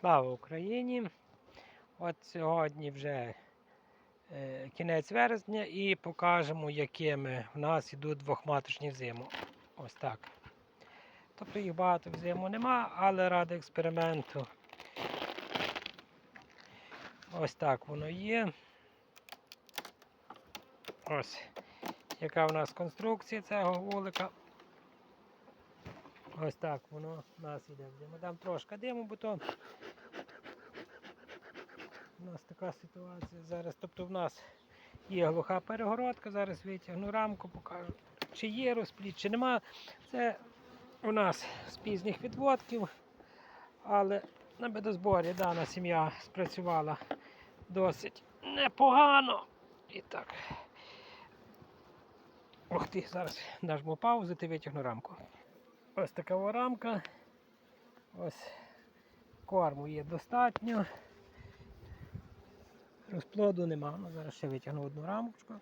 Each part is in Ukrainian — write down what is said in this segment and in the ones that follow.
Слава Україні! От сьогодні вже е, кінець вересня і покажемо, якими в нас йдуть двохматочні зиму. Ось так. Тобто їх багато в зиму нема, але ради експерименту. Ось так воно є. Ось яка в нас конструкція цього вулика. Ось так воно у нас в диму. Дам трошки диму, бо то у нас така ситуація зараз. Тобто в нас є глуха перегородка, зараз витягну рамку, покажу, чи є розпліт, чи нема. Це у нас з пізніх відводків, але на бедозборі дана сім'я спрацювала досить непогано. І так. Ох ти, зараз нажму паузу та витягну рамку. Ось така рамка. Ось корму є достатньо. Розплоду нема. Ну, зараз ще витягну одну рамочку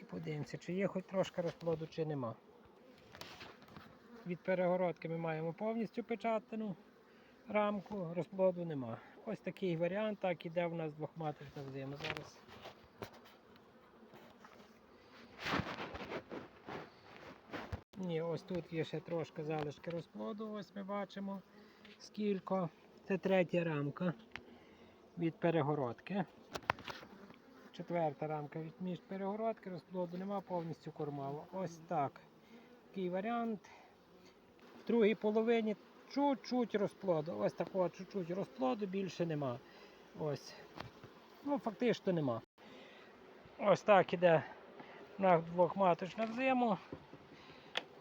і подивимося, чи є хоч трошки розплоду, чи нема. Від перегородки ми маємо повністю печатану рамку, розплоду нема. Ось такий варіант, так іде у нас двохматочна взима зараз. Ні, ось тут є ще трошки залишки розплоду, ось ми бачимо скільки. Це третя рамка від перегородки. Четверта рамка від між перегородки, розплоду нема, повністю кормово. Ось так. Такий варіант. В другій половині чуть-чуть розплоду. Ось такого чуть-чуть розплоду, більше нема. Ось. Ну, фактично нема. Ось так іде на двохматочна взиму.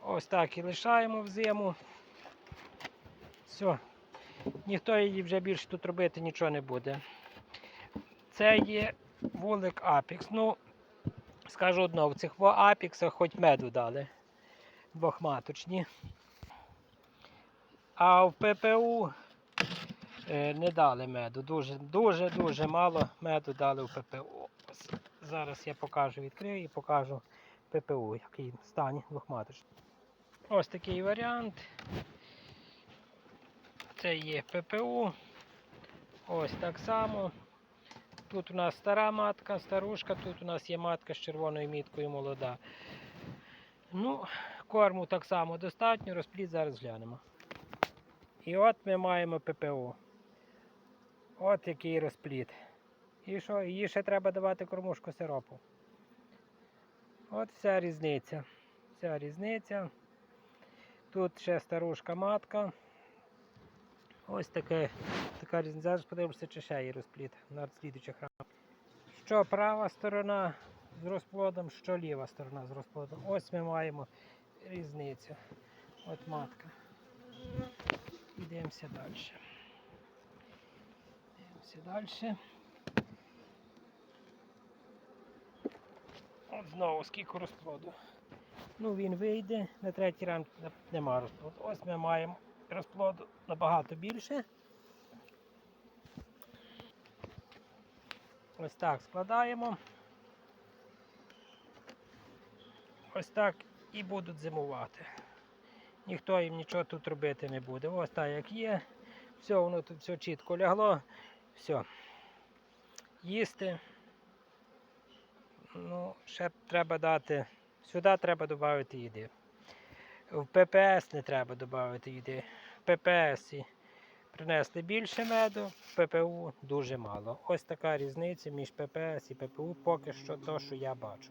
Ось так і лишаємо взиму. Все. Ніхто її вже більше тут робити нічого не буде. Це є вулик Апікс. Ну, скажу одно, в цих апіксах хоч меду дали. Двохматочні. А в ППУ е, не дали меду. Дуже дуже дуже мало меду дали в ППУ. Зараз я покажу, відкрию і покажу ППУ, який стані двохматочний. Ось такий варіант. Це є ППУ. Ось так само. Тут у нас стара матка, старушка, тут у нас є матка з червоною міткою молода. Ну, корму так само достатньо, розплід зараз глянемо. І от ми маємо ППУ. От який розплід. І що? Їй ще треба давати кормушку сиропу. От вся різниця. Вся різниця. Тут ще старушка матка. Ось таке, така різниця. Зараз подивимося, чи ще є розплід на слідучих рамах. Що права сторона з розплодом, що ліва сторона з розплодом. Ось ми маємо різницю. От матка. Йдемося далі. Йдемося далі. От знову скільки розплоду. Ну, він вийде, на третій ранг нема розплоду. Ось ми маємо розплоду набагато більше. Ось так складаємо. Ось так і будуть зимувати. Ніхто їм нічого тут робити не буде. Ось так як є. Все, воно тут все чітко лягло. Все. Їсти. Ну, ще треба дати. Сюди треба додати їди. В ППС не треба додати їди. ППС принесли більше меду, ППУ дуже мало. Ось така різниця між ППС і ППУ поки що то, що я бачу.